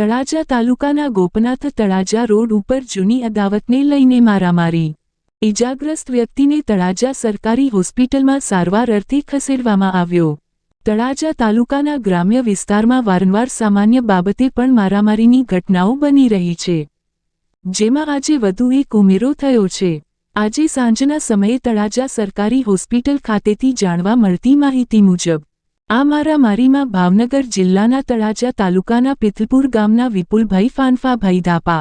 તળાજા તાલુકાના ગોપનાથ તળાજા રોડ ઉપર જૂની અદાવતને લઈને મારામારી. ઇજાગ્રસ્ત વ્યક્તિને તળાજા સરકારી હોસ્પિટલમાં સારવાર અર્થે ખસેડવામાં આવ્યો. તળાજા તાલુકાના ગ્રામ્ય વિસ્તારમાં વારંવાર સામાન્ય બાબતે પણ મારામારીની ઘટનાઓ બની રહી છે. જેમાં આજે વધુ એક ઉમેરો થયો છે. આજે સાંજના સમયે તળાજા સરકારી હોસ્પિટલ ખાતેથી જાણવા મળતી માહિતી મુજબ આ મારામારીમાં ભાવનગર જિલ્લાના તળાજા તાલુકાના પિથલપુર ગામના વિપુલભાઈ ફાનફાભાઈ ધાપા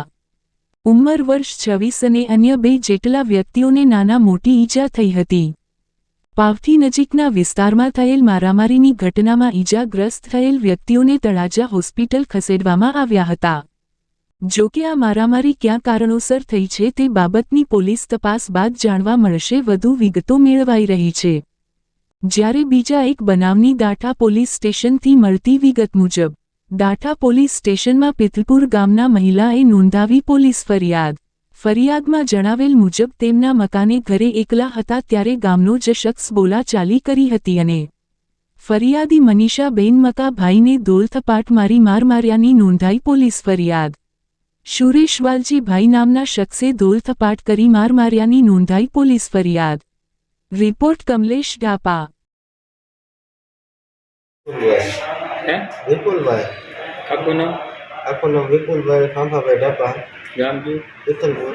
ઉંમર વર્ષ છવ્વીસ અને અન્ય બે જેટલા વ્યક્તિઓને નાના મોટી ઈજા થઈ હતી. પાવથી નજીકના વિસ્તારમાં થયેલ મારામારીની ઘટનામાં ઈજાગ્રસ્ત થયેલ વ્યક્તિઓને તળાજા હોસ્પિટલ ખસેડવામાં આવ્યા હતા. જો કે આ મારામારી ક્યાં કારણોસર થઈ છે તે બાબતની પોલીસ તપાસ બાદ જાણવા મળશે, વધુ વિગતો મેળવાઈ રહી છે. જ્યારે બીજા એક બનાવની દાઠા પોલીસ સ્ટેશનથી મળતી વિગત મુજબ, દાઠા પોલીસ સ્ટેશનમાં પિથલપુર ગામના મહિલાએ નોંધાવી પોલીસ ફરિયાદ. ફરિયાદમાં જણાવેલ મુજબ તેમના મકાને ઘરે એકલા હતા ત્યારે ગામનો જ શખ્સ બોલાચાલી કરી હતી અને ફરિયાદી મનીષાબેન મકાભાઈને ધોલથપાટ મારી માર માર્યાની નોંધાઈ પોલીસ ફરિયાદ. સુરેશ વાલજીભાઈ નામના શખ્સે ધોલથપાટ કરી માર માર્યાની નોંધાઈ પોલીસ ફરિયાદ. રિપોર્ટ કમલેશ ડાપા વિપુલભાઈ હે વિપુલભાઈ આખું નામ આખું નામ વિપુલભાઈ ફાંફાભાઈ ડાપા ગામ કયું તિથલપુર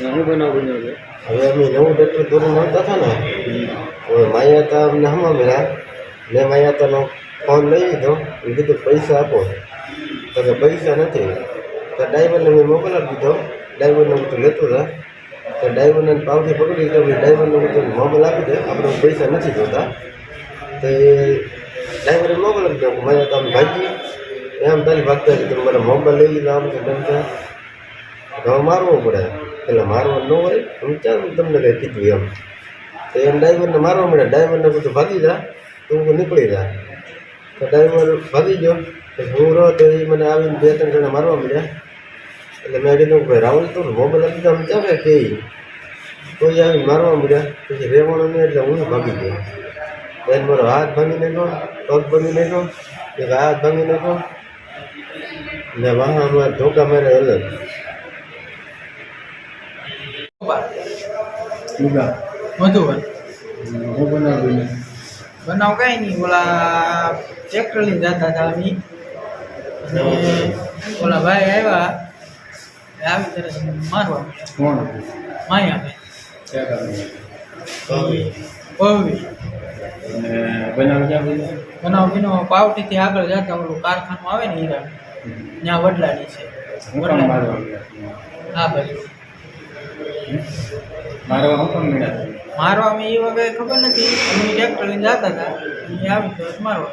હું બનાવ બન્યો છે હવે અમે નવું ડૉક્ટર ધોરણ આવતા હતા ને હવે માયાતા અમને હમા મળ્યા મેં માયાતાનો ફોન લઈ લીધો એ કીધું પૈસા આપો તો કે પૈસા નથી તો ડ્રાઈવરને મેં મોકલ આપી દીધો ડ્રાઈવરને હું તો લેતો હતા તો ડ્રાઈવરને પાવથી પકડી ભાઈ ડ્રાઈવરને હું તો મોબાઈલ આપી દે આપણે પૈસા નથી જોતા. તો એ ડ્રાઈવરે મોબાઈલ આપી દઉં મારે તો આમ ભાગી એમ તારી ભાગતા હતી મને મોબાઈલ લઈ લીધા આમ તેમ તો હવે મારવો પડે. એટલે મારવા ન હોય હું ચાલ તમને કંઈ કીધું એમ. તો એમ ડ્રાઈવરને મારવા મળે. ડ્રાઈવરને બધું ભાગી જા, તો હું નીકળી જા. તો ડ્રાઈવર ભાગી ગયો. હું રહો તો એ મને આવીને બે ત્રણ જણા મારવા મળ્યા. એટલે મેં કીધું ભાઈ રાહુલ તો મોબાઈલ આપી આમ ચાલે કે? કોઈ આવી મારવા મળ્યા પછી રહેવાનું નહીં એટલે હું ભાગી ગયો. બેન મારો હાથ ભાંગી નાખ્યો પગ ભાંગી નાખ્યો. એક હાથ ભાંગી નાખ્યો. ને વાહનમાં ધોકા મારે અલગ. મધુવન બનાવ કાંઈ નહીં ઓલા ટ્રેક્ટર લઈને જતા હતા ઓલા ભાઈ આવ્યા. આવી તરત મારવા કોણ આપે પવવી બનાવ ક્યાં બનાવ બીનો પાવટીથી આગળ જતા ઓલું કારખાનું આવે ને હીરા. ત્યાં વડલાની છે. હું ભાઈ. મારવા હું મળ્યા મારવા અમે એ વગર ખબર નથી. અમે ટ્રેક્ટર લઈને જતા હતા. એ આવી તો મારવા.